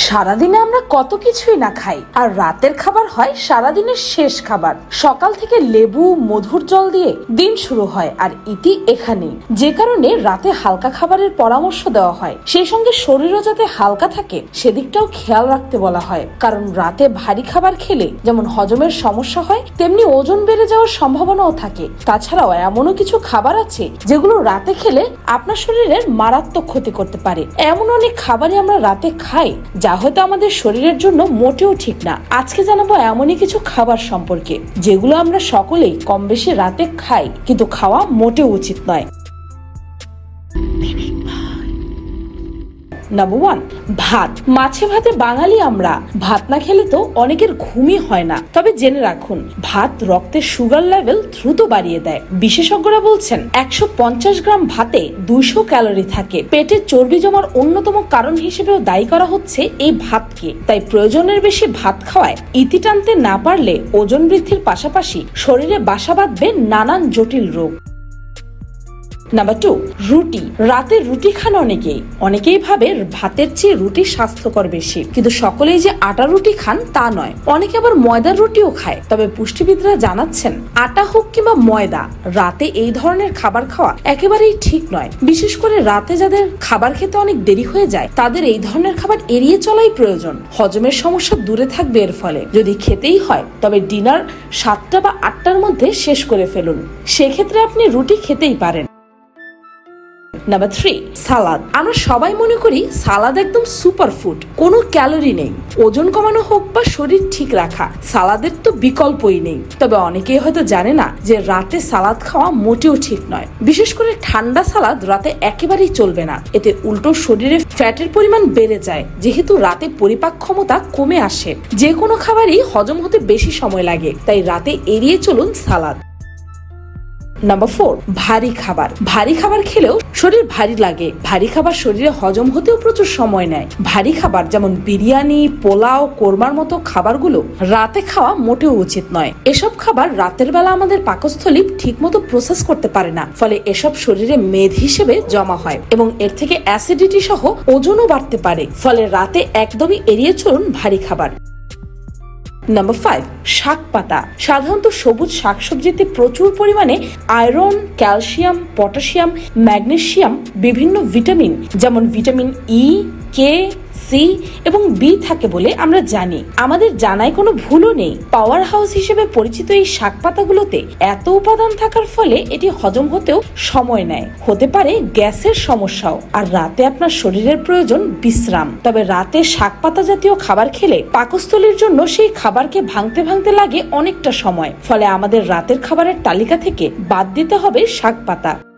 সারাদিনে আমরা কত কিছুই না খাই। আর রাতের খাবার হয় সারাদিনের শেষ খাবার। সকাল থেকে লেবু, মধুর জল দিয়ে দিন শুরু হয়, আর ইতি এখানে যে কারণে রাতে হালকা খাবারের পরামর্শ দেওয়া হয়। সেই সঙ্গে শরীরও যাতে হালকা থাকে, সেদিকটাও খেয়াল রাখতে বলা হয়। কারণ রাতে ভারী খাবার খেলে যেমন হজমের সমস্যা হয়, তেমনি ওজন বেড়ে যাওয়ার সম্ভাবনাও থাকে। তাছাড়াও এমনও কিছু খাবার আছে, যেগুলো রাতে খেলে আপনার শরীরের মারাত্মক ক্ষতি করতে পারে। এমন অনেক খাবারই আমরা রাতে খাই যা হয়তো আমাদের শরীরের জন্য মোটেও ঠিক না। আজকে জানাব এমনই কিছু খাবার সম্পর্কে, যেগুলো আমরা সকলেই কম বেশি রাতে খাই, কিন্তু খাওয়া মোটেও উচিত নয়। নাম্বার ওয়ান ভাত। মাছে ভাতে বাঙালি আমরা। ভাত না খেলে তো অনেকের ঘুমই হয় না। তবে জেনে রাখুন, ভাত রক্তের সুগার লেভেল দ্রুত বাড়িয়ে দেয়। বিশেষজ্ঞরা বলছেন, একশো পঞ্চাশ গ্রাম ভাতে দুইশো ক্যালোরি থাকে। পেটে চর্বি জমার অন্যতম কারণ হিসেবেও দায়ী করা হচ্ছে এই ভাতকে। তাই প্রয়োজনের বেশি ভাত খাওয়ায় ইতি টানতে না পারলে ওজন বৃদ্ধির পাশাপাশি শরীরে বাসা বাঁধবে নানান জটিল রোগ। নাম্বার টু রুটি। রাতে রুটি খান অনেকেই। অনেকেই ভাবে ভাতের চেয়ে রুটি স্বাস্থ্যকর বেশি। কিন্তু সকলেই যে আটা রুটি খান, তা নয়। অনেকে আবার ময়দার রুটিও খায়। তবে পুষ্টিবিদরা জানাচ্ছেন, আটা হোক কিংবা ময়দা, রাতে এই ধরনের খাবার খাওয়া একেবারেই ঠিক নয়। বিশেষ করে রাতে যাদের খাবার খেতে অনেক দেরি হয়ে যায়, তাদের এই ধরনের খাবার এড়িয়ে চলাই প্রয়োজন। হজমের সমস্যা দূরে থাকবে এর ফলে। যদি খেতেই হয়, তবে ডিনার সাতটা বা আটটার মধ্যে শেষ করে ফেলুন। সেক্ষেত্রে আপনি রুটি খেতেই পারেন। নাম্বার থ্রি সালাদ আমরা সবাই মনে করি সালাদ একদম সুপার ফুড কোনো ক্যালোরি নেই। ওজন কমানো হোক বা শরীর ঠিক রাখা সালাদের তো বিকল্পই নেই। তবে অনেকেই হয়তো জানে না যে রাতে সালাদ খাওয়া মোটেও ঠিক নয়। বিশেষ করে ঠান্ডা সালাদ রাতে একেবারেই চলবে না। এতে উল্টো শরীরে ফ্যাটের পরিমাণ বেড়ে যায়, যেহেতু রাতে পরিপাক ক্ষমতা কমে আসে। যে কোনো খাবারই হজম হতে বেশি সময় লাগে, তাই রাতে এড়িয়ে চলুন সালাদ নাম্বার ফোর ভারী খাবার। ভারী খাবার খেলেও শরীর ভারী লাগে। ভারী খাবার শরীরে হজম হতেও প্রচুর সময় নেয়। ভারী খাবার যেমন বিরিয়ানি, পোলাও, কোরমার মতো খাবারগুলো রাতে খাওয়া মোটেও উচিত নয়। এসব খাবার রাতের বেলা আমাদের পাকস্থলী ঠিকমতো প্রসেস করতে পারে না। ফলে এসব শরীরে মেদ হিসেবে জমা হয় এবং এর থেকে অ্যাসিডিটি সহ ওজনও বাড়তে পারে। ফলে রাতে একদমই এড়িয়ে চলুন ভারী খাবার। নাম্বার ফাইভ শাক পাতা। সাধারণত সবুজ শাকসবজিতে প্রচুর পরিমাণে আয়রন ক্যালসিয়াম পটাশিয়াম ম্যাগনেশিয়াম বিভিন্ন ভিটামিন যেমন ভিটামিন ই কে সি এবং বি থাকে বলে আমরা জানি। আমাদের জানায় কোনো ভুলও নেই। পাওয়ার হাউস হিসেবে পরিচিত এই শাক পাতাগুলোতে এত উপাদান থাকার ফলে এটি হজম হতেও সময় নেয়। হতে পারে গ্যাসের সমস্যাও। আর রাতে আপনার শরীরের প্রয়োজন বিশ্রাম। তবে রাতে শাক পাতা জাতীয় খাবার খেলে পাকস্থলীর জন্য সেই খাবারকে ভাঙতে ভাঙতে লাগে অনেকটা সময়। ফলে আমাদের রাতের খাবারের তালিকা থেকে বাদ দিতে হবে শাক পাতা।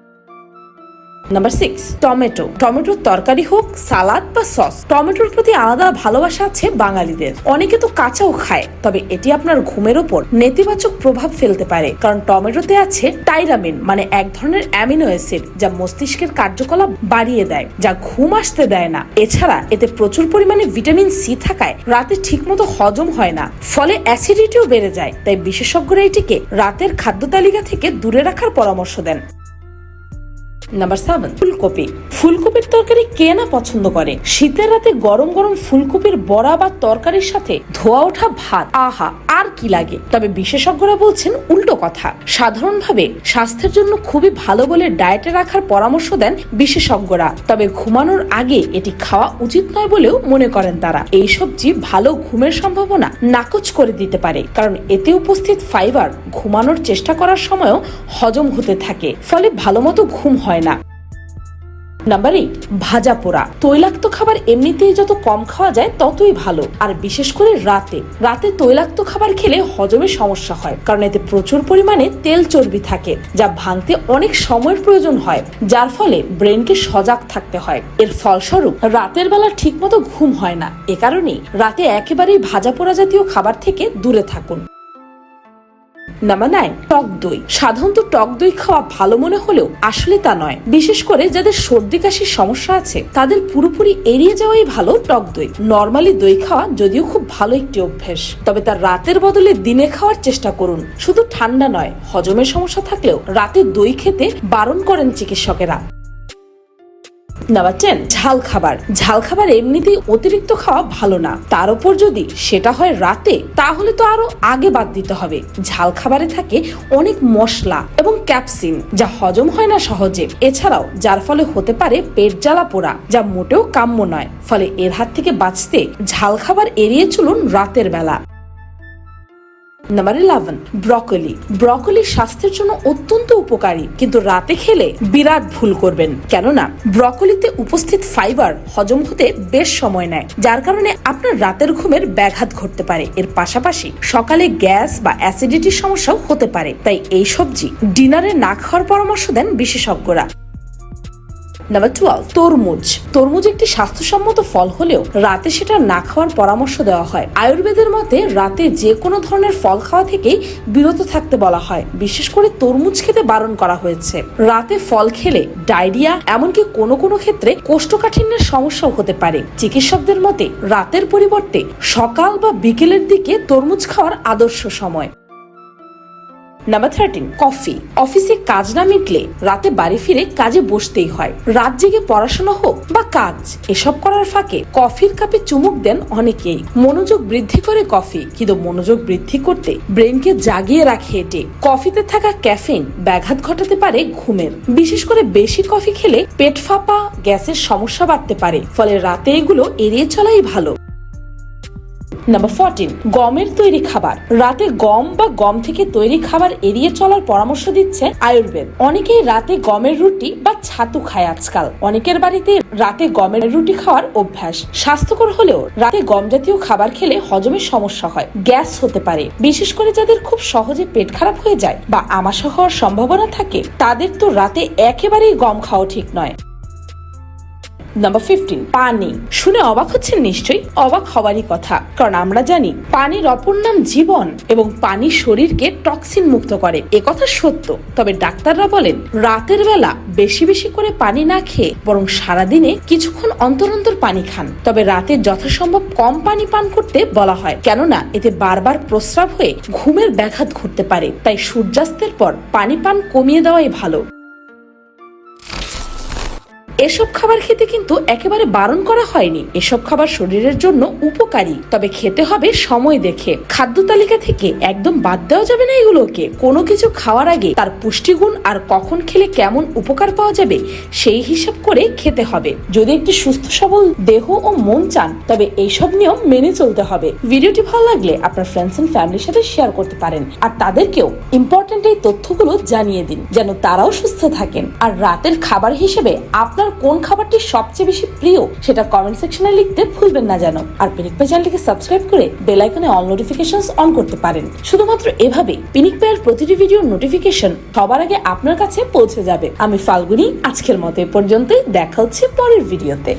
নাম্বার সিক্স টমেটো টমেটোর তরকারি হোক, সালাদ বা সস টমেটোর প্রতি আলাদা ভালোবাসা আছে বাঙালিদের। অনেকে তো কাঁচাও খায়, তবে এটি আপনার ঘুমের ওপর নেতিবাচক প্রভাব ফেলতে পারে। কারণ টমেটোতে আছে টাইরামিন মানে এক ধরনের অ্যামিনো অ্যাসিড যা মস্তিষ্কের কার্যকলাপ বাড়িয়ে দেয়, যা ঘুম আসতে দেয় না। এছাড়া, এতে প্রচুর পরিমাণে ভিটামিন সি থাকায় রাতে ঠিকমতো হজম হয় না, ফলে অ্যাসিডিটিও বেড়ে যায়। তাই বিশেষজ্ঞরা এটিকে রাতের খাদ্য তালিকা থেকে দূরে রাখার পরামর্শ দেন। নাম্বার সেভেন ফুলকপি। ফুলকপির তরকারি কে না পছন্দ করে? শীতের রাতে গরম গরম ফুলকপির বড়া বা তরকারির সাথে ধোয়া ওঠা ভাত, আহা, আর কি লাগে? তবে বিশেষজ্ঞরা বলছেন উল্টো কথা। সাধারণভাবে স্বাস্থ্যের জন্য খুবই ভালো বলে ডায়েটে রাখার পরামর্শ দেন বিশেষজ্ঞরা। তবে ঘুমানোর আগে এটি খাওয়া উচিত নয় বলেও মনে করেন তারা। এই সবজি ভালো ঘুমের সম্ভাবনা নাকচ করে দিতে পারে, কারণ এতে উপস্থিত ফাইবার ঘুমানোর চেষ্টা করার সময়ও হজম হতে থাকে। ফলে ভালো মতো ঘুম হয় না। নাম্বার এইট ভাজা পোড়া। তৈলাক্ত খাবার এমনিতেই যত কম খাওয়া যায়, ততই ভালো। আর বিশেষ করে রাতে। রাতে তৈলাক্ত খাবার খেলে হজমের সমস্যা হয়, কারণ এতে প্রচুর পরিমাণে তেল চর্বি থাকে, যা ভাঙতে অনেক সময়ের প্রয়োজন হয়, যার ফলে ব্রেনকে সজাগ থাকতে হয়। এর ফলস্বরূপ, রাতের বেলা ঠিকমতো ঘুম হয় না। এ কারণেই রাতে একেবারেই ভাজা পোড়া জাতীয় খাবার থেকে দূরে থাকুন। নাম্বার নাইন টক দই। সাধারণত টক দই খাওয়া ভালো মনে হলেও আসলে তা নয়। বিশেষ করে যাদের সর্দি কাশির সমস্যা আছে, তাদের পুরোপুরি এড়িয়ে যাওয়াই ভালো টক দই। নর্মালি দই খাওয়া যদিও খুব ভালো একটি অভ্যেস। তবে তার রাতের বদলে দিনে খাওয়ার চেষ্টা করুন। শুধু ঠান্ডা নয়, হজমের সমস্যা থাকলেও রাতে দই খেতে বারণ করেন চিকিৎসকেরা। নাম্বার টেন ঝাল খাবার। ঝাল খাবার এমনিতেই অতিরিক্ত খাওয়া ভালো না। তার উপর যদি সেটা হয় রাতে, তাহলে তো আরও আগে বাদ দিতে হবে। ঝাল খাবারে থাকে অনেক মশলা এবং ক্যাপসিন, যা হজম হয় না সহজে। এছাড়াও, যার ফলে হতে পারে পেট জ্বালা পোড়া, যা মোটেও কাম্য নয়। ফলে এর হাত থেকে বাঁচতে ঝাল খাবার এড়িয়ে চলুন রাতের বেলা। নাম্বার ইলেভেন ব্রকলি ব্রকলি স্বাস্থ্যের জন্য অত্যন্ত উপকারী, কিন্তু রাতে খেলে বিরাট ভুল করবেন। কেননা, ব্রকলিতে উপস্থিত ফাইবার হজম হতে বেশ সময় নেয়, যার কারণে আপনার রাতের ঘুমের ব্যাঘাত ঘটতে পারে। এর পাশাপাশি সকালে গ্যাস বা অ্যাসিডিটির সমস্যাও হতে পারে। তাই এই সবজি ডিনারে না খাওয়ার পরামর্শ দেন বিশেষজ্ঞরা। নাম্বার টুয়েলভ তরমুজ। তরমুজ একটি স্বাস্থ্যসম্মত ফল হলেও রাতে সেটা না খাওয়ার পরামর্শ দেওয়া হয়। আয়ুর্বেদের মতে রাতে যে কোনো ধরনের ফল খাওয়া থেকেই বিরত থাকতে বলা হয়। বিশেষ করে তরমুজ খেতে বারণ করা হয়েছে। রাতে ফল খেলে ডায়রিয়া, এমনকি কোনো কোনো ক্ষেত্রে কোষ্ঠকাঠিন্যের সমস্যাও হতে পারে। চিকিৎসকদের মতে রাতের পরিবর্তে সকাল বা বিকেলের দিকে তরমুজ খাওয়ার আদর্শ সময়। নাম্বার থার্টিন কফি অফিসে কাজ না মিটলে রাতে বাড়ি ফিরে কাজে বসতেই হয়। রাত জেগে পড়াশোনা হোক বা কাজ, এসব করার ফাঁকে কফির কাপে চুমুক দেন অনেকেই। মনোযোগ বৃদ্ধি করে কফি, কিন্তু মনোযোগ বৃদ্ধি করতে ব্রেনকে জাগিয়ে রাখে এটি। কফিতে থাকা ক্যাফিন ব্যাঘাত ঘটাতে পারে ঘুমের। বিশেষ করে বেশি কফি খেলে পেট ফাঁপা, গ্যাসের সমস্যা বাড়তে পারে, ফলে রাতে এগুলো এড়িয়ে চলাই ভালো। নাম্বার ফোরটিন গমের তৈরি খাবার। রাতে গম বা গম থেকে তৈরি খাবার এড়িয়ে চলার পরামর্শ দিচ্ছে আয়ুর্বেদ। অনেকেই রাতে গমের রুটি বা ছাতু খায় আজকাল। অনেকের বাড়িতে রাতে গমের রুটি খাওয়ার অভ্যাস। স্বাস্থ্যকর হলেও রাতে গম জাতীয় খাবার খেলে হজমের সমস্যা হয়। গ্যাস হতে পারে। বিশেষ করে যাদের খুব সহজে পেট খারাপ হয়ে যায় বা আমাশা হওয়ার সম্ভাবনা থাকে, তাদের তো রাতে একেবারেই গম খাওয়া ঠিক নয়। নাম্বার ফিফটিন পানি। শুনে অবাক হচ্ছেন নিশ্চয়ই, অবাক হওয়ারই কথা। কারণ আমরা জানি, পানির অপর নাম জীবন এবং পানি শরীরকে টক্সিন মুক্ত করে। একথা সত্য। তবে ডাক্তাররা বলেন, রাতের বেলা বেশি বেশি করে পানি না খেয়ে বরং সারাদিনে কিছুক্ষণ অন্তর অন্তর পানি খান। তবে রাতে যথাসম্ভব কম পানি পান করতে বলা হয়। কেননা, এতে বারবার প্রস্রাব হয়ে ঘুমের ব্যাঘাত ঘটতে পারে। তাই সূর্যাস্তের পর পানি পান কমিয়ে দেওয়াই ভালো। এসব খাবার খেতে কিন্তু একেবারে বারণ করা হয়নি। এসব খাবার শরীরের জন্য উপকারী, তবে খেতে হবে সময় দেখে। খাদ্য তালিকা থেকে একদম বাদ দেওয়া যাবে না এগুলোকে। কোনো কিছু খাওয়ার আগে তার পুষ্টিগুণ আর কখন খেলে কেমন উপকার পাওয়া যাবে, সেই হিসাব করে খেতে হবে। যদি একটি সুস্থ সবল দেহ ও মন চান, তবে এইসব নিয়ম মেনে চলতে হবে। ভিডিওটি ভালো লাগলে আপনার ফ্রেন্ডস এন্ড ফ্যামিলির সাথে শেয়ার করতে পারেন। আর তাদেরকেও ইম্পর্টেন্ট এই তথ্যগুলো জানিয়ে দিন, যেন তারাও সুস্থ থাকেন। আর রাতের খাবার হিসেবে আপনার কোন খাবারটি সবচেয়ে বেশি প্রিয় সেটা কমেন্ট সেকশনে লিখতে ভুলবেন না যেন। আর পিনিক পে চ্যানেলটিকে সাবস্ক্রাইব করে বেল আইকনে অল নোটিফিকেশন অন করতে পারেন। শুধুমাত্র এভাবে পিনিক পেয়ের প্রতিটি ভিডিওর নোটিফিকেশন সবার আগে আপনার কাছে পৌঁছে যাবে। আমি ফাল্গুনি, আজকের মতো এ পর্যন্তই। দেখা হচ্ছে পরের ভিডিওতে